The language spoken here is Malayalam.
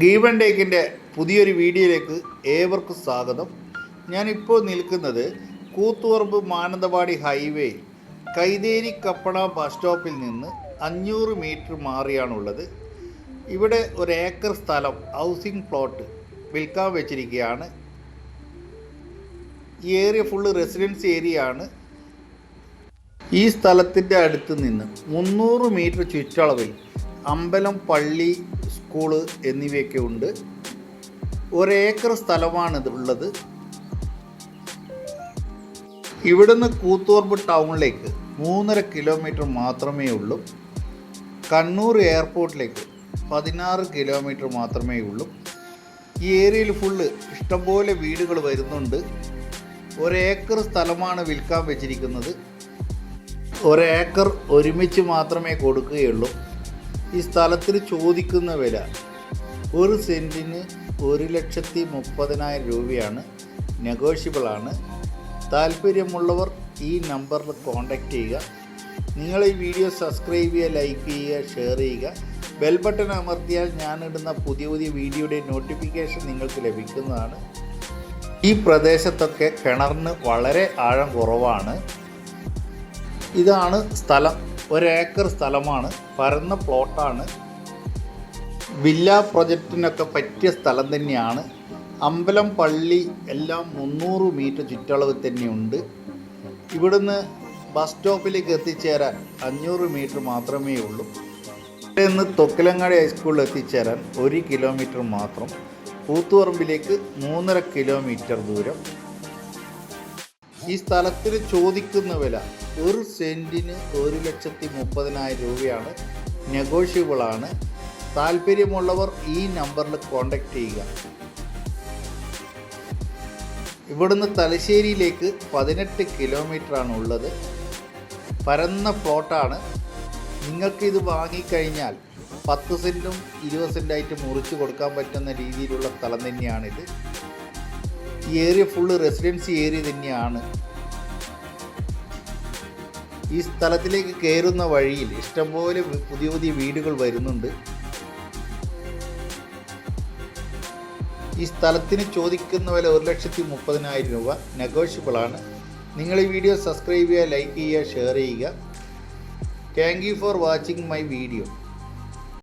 ഗീവൻ ടേക്കിന്റെ പുതിയൊരു വീഡിയോയിലേക്ക് ഏവർക്കും സ്വാഗതം. ഞാനിപ്പോൾ നിൽക്കുന്നത് കൂത്തുപറമ്പ് മാനന്തവാടി ഹൈവേ കൈതേരി കപ്പട ബസ് സ്റ്റോപ്പിൽ നിന്ന് അഞ്ഞൂറ് മീറ്റർ മാറിയാണുള്ളത്. ഇവിടെ ഒരു ഏക്കർ സ്ഥലം ഹൗസിംഗ് പ്ലോട്ട് വിൽക്കാൻ വെച്ചിരിക്കുകയാണ്. ഈ ഏരിയ ഫുള്ള് റെസിഡൻസ് ഏരിയ ആണ്. ഈ സ്ഥലത്തിന്റെ അടുത്ത് നിന്ന് മുന്നൂറ് മീറ്റർ ചുറ്റളവിൽ അമ്പലം പള്ളി സ്കൂൾ എന്നിവയൊക്കെ ഉണ്ട്. ഒരേക്കർ സ്ഥലമാണ് ഉള്ളത്. ഇവിടുന്ന് കൂത്തോർബ് ടൗണിലേക്ക് മൂന്നര കിലോമീറ്റർ മാത്രമേ ഉള്ളൂ. കണ്ണൂർ എയർപോർട്ടിലേക്ക് പതിനാറ് കിലോമീറ്റർ മാത്രമേ ഉള്ളൂ. ഈ ഏരിയയിൽ ഫുള്ള് ഇഷ്ടംപോലെ വീടുകൾ വരുന്നുണ്ട്. ഒരേക്കർ സ്ഥലമാണ് വിൽക്കാൻ വെച്ചിരിക്കുന്നത്. ഒരേക്കർ ഒരുമിച്ച് മാത്രമേ കൊടുക്കുകയുള്ളൂ. ഈ സ്ഥലത്തിന് ചോദിക്കുന്ന വില ഒരു സെന്റിന് ഒരു ലക്ഷത്തി മുപ്പതിനായിരം രൂപയാണ്. നെഗോഷ്യബിളാണ് താല്പര്യമുള്ളവർ ഈ നമ്പറിൽ കോൺടാക്റ്റ് ചെയ്യുക. നിങ്ങൾ ഈ വീഡിയോ സബ്സ്ക്രൈബ് ചെയ്യുക ലൈക്ക് ചെയ്യുക ഷെയർ ചെയ്യുക. ബെൽ ബട്ടൺ അമർത്തിയാൽ ഞാനിടുന്ന പുതിയ പുതിയ വീഡിയോയുടെ നോട്ടിഫിക്കേഷൻ നിങ്ങൾക്ക് ലഭിക്കുന്നതാണ്. ഈ പ്രദേശത്തൊക്കെ കിണറിന് വളരെ ആഴം കുറവാണ്. ഇതാണ് സ്ഥലം. ഒരേക്കർ സ്ഥലമാണ് പരന്ന പ്ലോട്ടാണ്. വില്ല പ്രൊജക്റ്റിനൊക്കെ പറ്റിയ സ്ഥലം തന്നെയാണ്. അമ്പലം പള്ളി എല്ലാം മുന്നൂറ് മീറ്റർ ചുറ്റളവ് തന്നെയുണ്ട്. ഇവിടുന്ന് ബസ് സ്റ്റോപ്പിലേക്ക് എത്തിച്ചേരാൻ അഞ്ഞൂറ് മീറ്റർ മാത്രമേ ഉള്ളൂ. ഇവിടെ നിന്ന് തൊക്കിലങ്ങാടി ഹൈസ്കൂളിൽ എത്തിച്ചേരാൻ ഒരു കിലോമീറ്റർ മാത്രം. കൂത്തുപറമ്പിലേക്ക് മൂന്നര കിലോമീറ്റർ ദൂരം. ഈ സ്ഥലത്തിന് ചോദിക്കുന്ന വില ഒരു സെന്റിന് ഒരു ലക്ഷത്തി മുപ്പതിനായിരം രൂപയാണ്. നെഗോഷ്യബിൾ ആണ്. താല്പര്യമുള്ളവർ ഈ നമ്പറിൽ കോൺടാക്റ്റ് ചെയ്യുക. ഇവിടുന്ന് തലശ്ശേരിയിലേക്ക് പതിനെട്ട് കിലോമീറ്ററാണ് ഉള്ളത്. പരന്ന പ്ലോട്ടാണ് നിങ്ങൾക്കിത് വാങ്ങിക്കഴിഞ്ഞാൽ പത്ത് സെന്റും ഇരുപത് സെന്റായിട്ട് മുറിച്ച് കൊടുക്കാൻ പറ്റുന്ന രീതിയിലുള്ള സ്ഥലം തന്നെയാണിത്. ഈ ഏരിയ ഫുള്ള് റെസിഡൻസി ഏരിയ തന്നെയാണ്. ഈ സ്ഥലത്തിലേക്ക് കയറുന്ന വഴിയിൽ ഇഷ്ടംപോലെ പുതിയ പുതിയ വീടുകൾ വരുന്നുണ്ട്. ഈ സ്ഥലത്തിന് ചോദിക്കുന്ന വില ഒരു ലക്ഷത്തി മുപ്പതിനായിരം രൂപ. നെഗോഷ്യബിൾ ആണ്. നിങ്ങൾ ഈ വീഡിയോ സബ്സ്ക്രൈബ് ചെയ്യുക ലൈക്ക് ചെയ്യുക ഷെയർ ചെയ്യുക. Thank you for watching my video